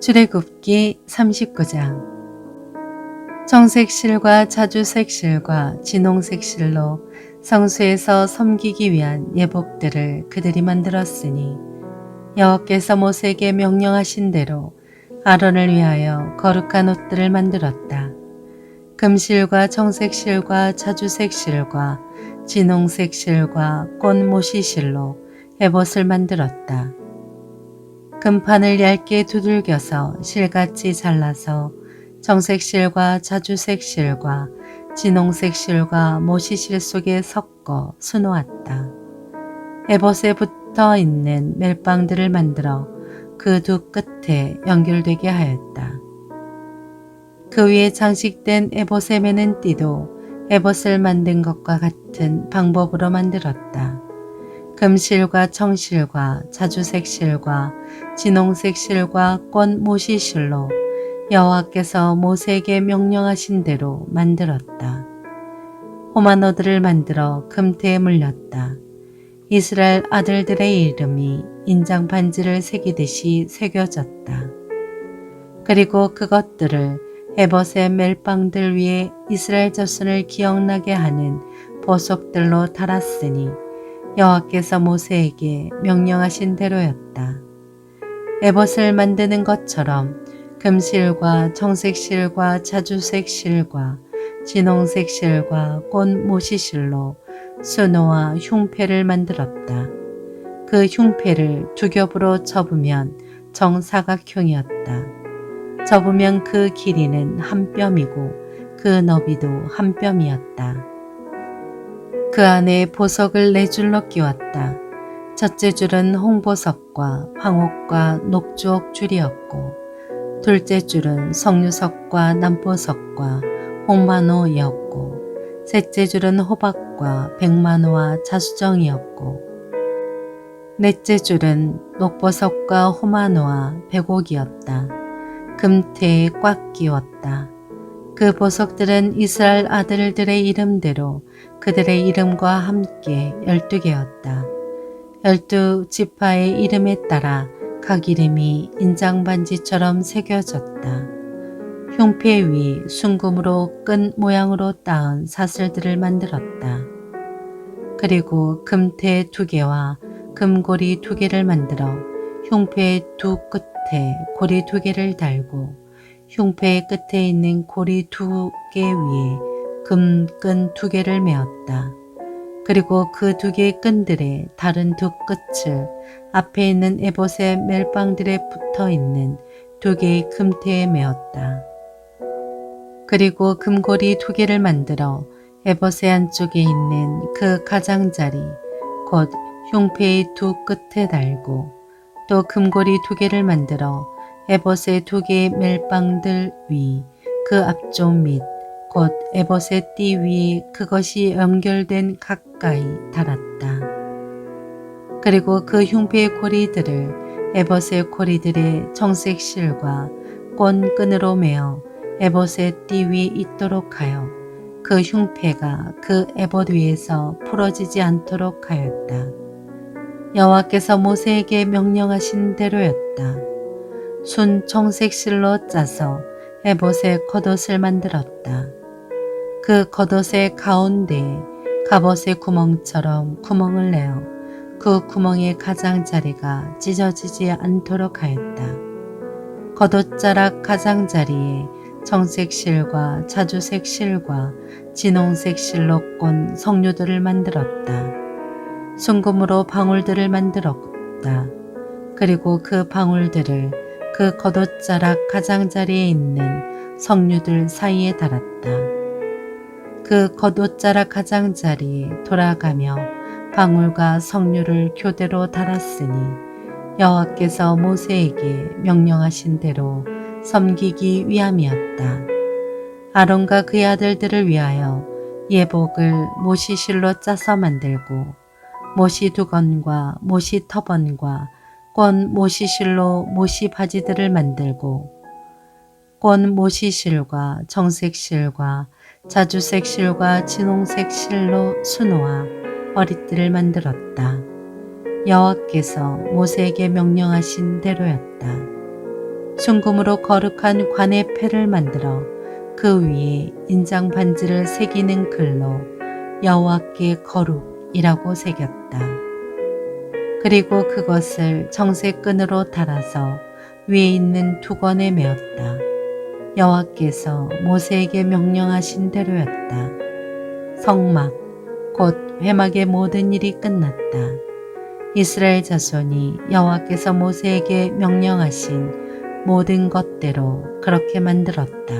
출애굽기 39장 청색 실과 자주색 실과 진홍색 실로 성수에서 섬기기 위한 예복들을 그들이 만들었으니 여호와께서 모세에게 명령하신 대로 아론을 위하여 거룩한 옷들을 만들었다. 금실과 청색 실과 자주색 실과 진홍색 실과 꽃모시 실로 에봇을 만들었다. 금판을 얇게 두들겨서 실같이 잘라서 정색 실과 자주색 실과 진홍색 실과 모시실 속에 섞어 수놓았다. 에봇에 붙어 있는 멜빵들을 만들어 그 두 끝에 연결되게 하였다. 그 위에 장식된 에봇에 매는 띠도 에봇을 만든 것과 같은 방법으로 만들었다. 금실과 청실과 자주색 실과 진홍색 실과 꽃모시 실로 여호와께서 모세에게 명령하신 대로 만들었다. 호마노들을 만들어 금태에 물렸다. 이스라엘 아들들의 이름이 인장 반지를 새기듯이 새겨졌다. 그리고 그것들을 에벗의 멜빵들 위에 이스라엘 자손을 기억나게 하는 보석들로 달았으니 여호와께서 모세에게 명령하신 대로였다. 에봇을 만드는 것처럼 금실과 청색 실과 자주색 실과 진홍색 실과 꽃모시 실로 수노와 흉패를 만들었다. 그 흉패를 두 겹으로 접으면 정사각형이었다. 접으면 그 길이는 한 뼘이고 그 너비도 한 뼘이었다. 그 안에 보석을 네 줄로 끼웠다. 첫째 줄은 홍보석과 황옥과 녹주옥 줄이었고 둘째 줄은 석류석과 남보석과 홍만호였고 셋째 줄은 호박과 백만호와 자수정이었고 넷째 줄은 녹보석과 호만호와 백옥이었다. 금태에 꽉 끼웠다. 그 보석들은 이스라엘 아들들의 이름대로 그들의 이름과 함께 열두 개였다. 열두 지파의 이름에 따라 각 이름이 인장반지처럼 새겨졌다. 흉패 위 순금으로 끈 모양으로 따은 사슬들을 만들었다. 그리고 금태 두 개와 금고리 두 개를 만들어 흉패 두 끝에 고리 두 개를 달고 흉패의 끝에 있는 고리 두 개 위에 금끈 두 개를 메었다. 그리고 그 두 개의 끈들의 다른 두 끝을 앞에 있는 에봇의 멜빵들에 붙어 있는 두 개의 금태에 메었다. 그리고 금고리 두 개를 만들어 에봇의 안쪽에 있는 그 가장자리, 곧 흉패의 두 끝에 달고 또 금고리 두 개를 만들어 에봇의 두 개의 멜빵들 위 그 앞쪽 및곧 에봇의 띠 위에 그것이 연결된 가까이 달았다. 그리고 그 흉패의 고리들을 에봇의 고리들의 정색 실과 꼰끈으로 메어 에봇의 띠 위에 있도록 하여 그 흉패가 그 에봇 위에서 풀어지지 않도록 하였다. 여호와께서 모세에게 명령하신 대로였다. 순 청색 실로 짜서 에봇의 겉옷을 만들었다. 그 겉옷의 가운데에 갑옷의 구멍처럼 구멍을 내어 그 구멍의 가장자리가 찢어지지 않도록 하였다. 겉옷자락 가장자리에 정색 실과 자주색 실과 진홍색 실로 꼰 석류들을 만들었다. 순금으로 방울들을 만들었다. 그리고 그 방울들을 그 겉옷자락 가장자리에 있는 석류들 사이에 달았다. 그 겉옷자락 가장자리에 돌아가며 방울과 석류를 교대로 달았으니 여호와께서 모세에게 명령하신 대로 섬기기 위함이었다. 아론과 그의 아들들을 위하여 예복을 모시실로 짜서 만들고 모시 두건과 모시 터번과 꼰 모시실로 모시 바지들을 만들고 꼰 모시실과 정색실과 자주색 실과 진홍색 실로 수놓아 머리띠를 만들었다. 여호와께서 모세에게 명령하신 대로였다. 순금으로 거룩한 관의 패를 만들어 그 위에 인장 반지를 새기는 글로 여호와께 거룩이라고 새겼다. 그리고 그것을 정세끈으로 달아서 위에 있는 두건에 메었다. 여호와께서 모세에게 명령하신 대로였다. 성막 곧 회막의 모든 일이 끝났다. 이스라엘 자손이 여호와께서 모세에게 명령하신 모든 것대로 그렇게 만들었다.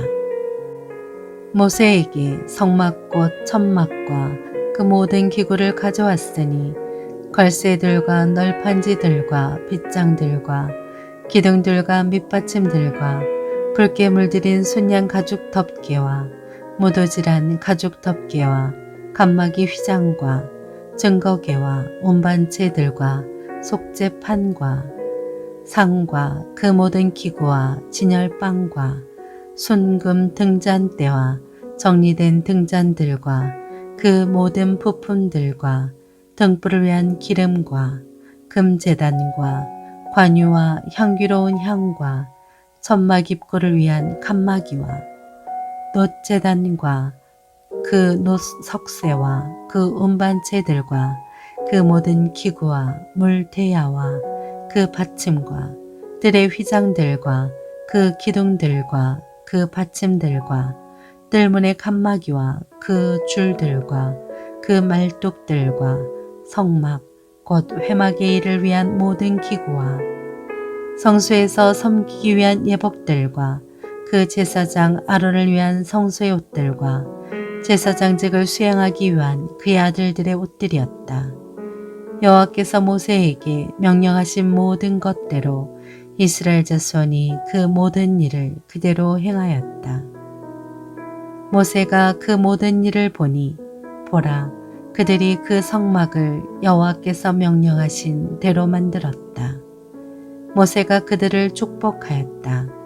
모세에게 성막꽃 천막과 그 모든 기구를 가져왔으니 걸쇠들과 널판지들과 빗장들과 기둥들과 밑받침들과 붉게 물들인 순양 가죽 덮개와 무도질한 가죽 덮개와 간마기 휘장과 증거개와 운반체들과 속재판과 상과 그 모든 기구와 진열빵과 순금 등잔대와 정리된 등잔들과 그 모든 부품들과 등불을 위한 기름과 금재단과 관유와 향기로운 향과 천막 입구를 위한 칸마기와 놋재단과 그 놋석쇠와 그 운반체들과 그 모든 기구와 물대야와 그 받침과 뜰의 휘장들과 그 기둥들과 그 받침들과 뜰문의 칸마기와 그 줄들과 그 말뚝들과 성막 곧 회막의 일을 위한 모든 기구와 성수에서 섬기기 위한 예복들과 그 제사장 아론을 위한 성소의 옷들과 제사장직을 수행하기 위한 그의 아들들의 옷들이었다. 여호와께서 모세에게 명령하신 모든 것대로 이스라엘 자손이 그 모든 일을 그대로 행하였다. 모세가 그 모든 일을 보니 보라 그들이 그 성막을 여호와께서 명령하신 대로 만들었다. 모세가 그들을 축복하였다.